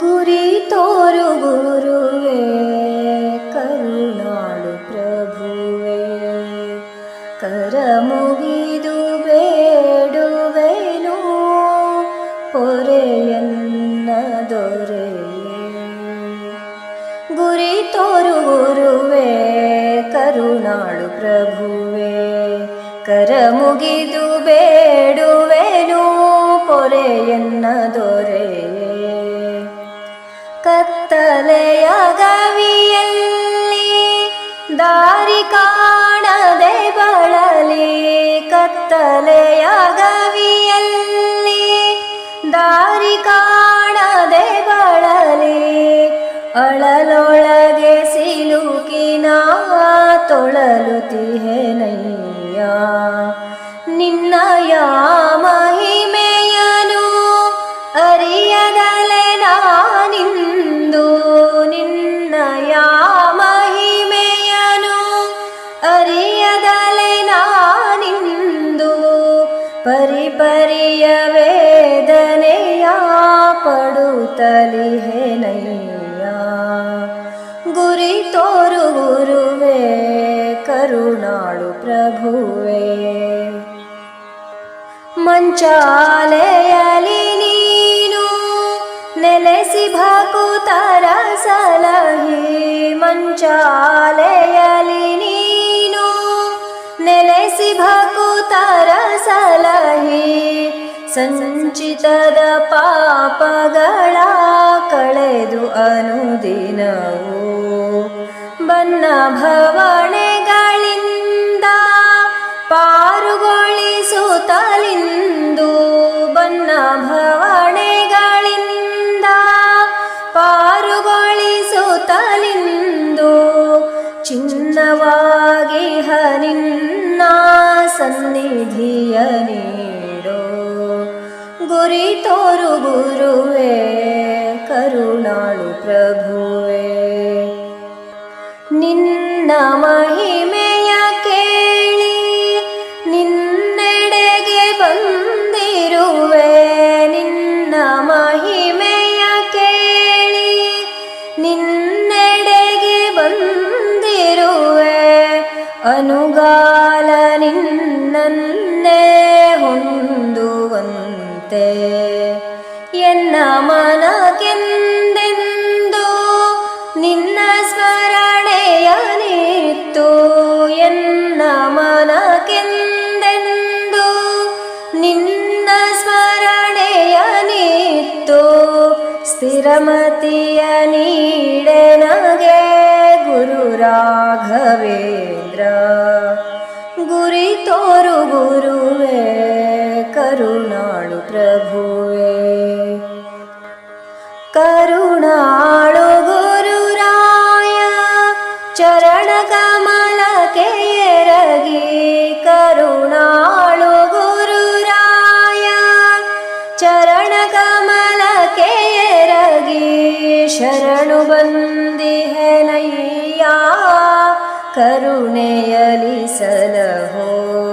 ಗುರಿ ತೋರು ಗುರುವೇ ಕರುಣಾಳು ಪ್ರಭುವೇ ಕರ ಮುಗಿದು ಬೇಡುವೆನು ಪೊರೆಯನ್ನ ದೊರೆಯೇ ಗುರಿ ತೋರು ಗುರುವೇ ಕರುಣಾಳು ಪ್ರಭುವೇ ಕರ ಮುಗಿದು ಬೇಡುವೆನು ಪೊರೆಯನ್ನ ದೊರೆ. ಕತ್ತಲೆಯ ಗವಿಯಲ್ಲಿ ದಾರಿ ಕಾಣದೆ ಬಳಲಿ. ಕತ್ತಲೆಯ ಗವಿಯಲ್ಲಿ ದಾರಿ ಕಾಣದೆ ಬಳಲಿ. ಅಳಲೊಳಗೆ ಸಿಲುಕಿನ ತೊಳಲುತಿಹೆನಯ್ಯ ನಿನ್ನಯ पडुतलि हे नैया. गुरि तोरु गुरुवे करुणाळु प्रभुवे. मञ्चालयलि नीनु नेलेसि भुतरालहि मञ्चालयलि नीनु नेलेसि भुतरा सलहि. ಸಂಚಿತದ ಪಾಪಗಳ ಕಳೆದು ಅನುದಿನವು ಬನ್ನ ಭವಣೆಗಳಿಂದ ಪಾರುಗೊಳಿಸುತ್ತಲಿಂದು ಬನ್ನ ಭವಣೆಗಳಿಂದ ಪಾರುಗೊಳಿಸುತ್ತಲಿಂದು ಚಿನ್ನವಾಗಿ ಹರಿನ್ನ ಸನ್ನಿಧಿಯ ನೀಡೋ ಗುರಿ ತೋರು ಗುರುವೇ, ಕರುಣಾಳು ಪ್ರಭುವೇ. ನಿನ್ನ ಮಹಿಮೆಯ ಕೇಳಿ ನಿನ್ನೆಡೆಗೆ ಬಂದಿರುವೆ. ನಿನ್ನ ಮಹಿಮೆಯ ಕೇಳಿ ನಿನ್ನೆಡೆಗೆ ಬಂದಿರುವೆ. ಅನುಗಾಲ ನಿನ್ನನ್ನೇ ಹೊಂದುವಂತೆ ಎನ್ನ ಮನಕ್ಕೆಂದೆಂದು ನಿನ್ನ ಸ್ಮರಣೆಯ ನಿತ್ತು ಎನ್ನ ಮನಕ್ಕೆಂದೆಂದು ನಿನ್ನ ಸ್ಮರಣೆಯ ನಿತ್ತು ಸ್ಥಿರಮತಿಯ ನೀಡೆ ನಗೆ ಗುರು ರಾಘವೇಂದ್ರ करुणाणु प्रभुवे। करुणाणु गुरुराय चरणकमलके रगे। करुणाणु गुरुराय चरणकमलके रगे। शरणु चरण कमल के अलि सलहो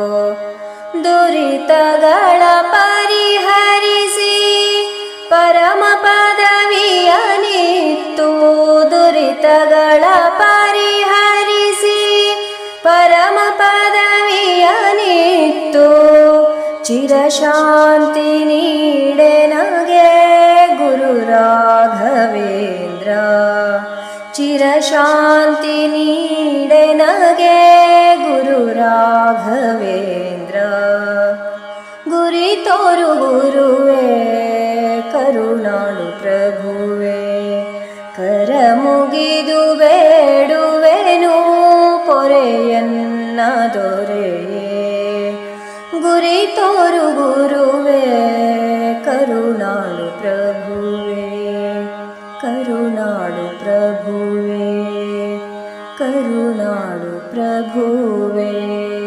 ದುರಿತಗಳ ಪರಿಹರಿಸಿ ಪರಮ ಪದವಿಯ ನಿತ್ತು ದುರಿತಗಳ ಪರಿಹರಿಸಿ ಪರಮ ಪದವಿಯ ನಿತ್ತು ಚಿರಶಾಂತಿ ನೀಡೆ ನಗೆ ಗುರು ರಾಘವೇಂದ್ರ ಚಿರಶಾಂತಿ ನೀಡೆ गुरुवे करुणाडु प्रभुवे कर मुगी दुबेडुवे नु पोरेयन्ना दोरे। गुरि तोरु गुरुवेणाडु प्रभुवेणाडु प्रभुवे प्रभुवे।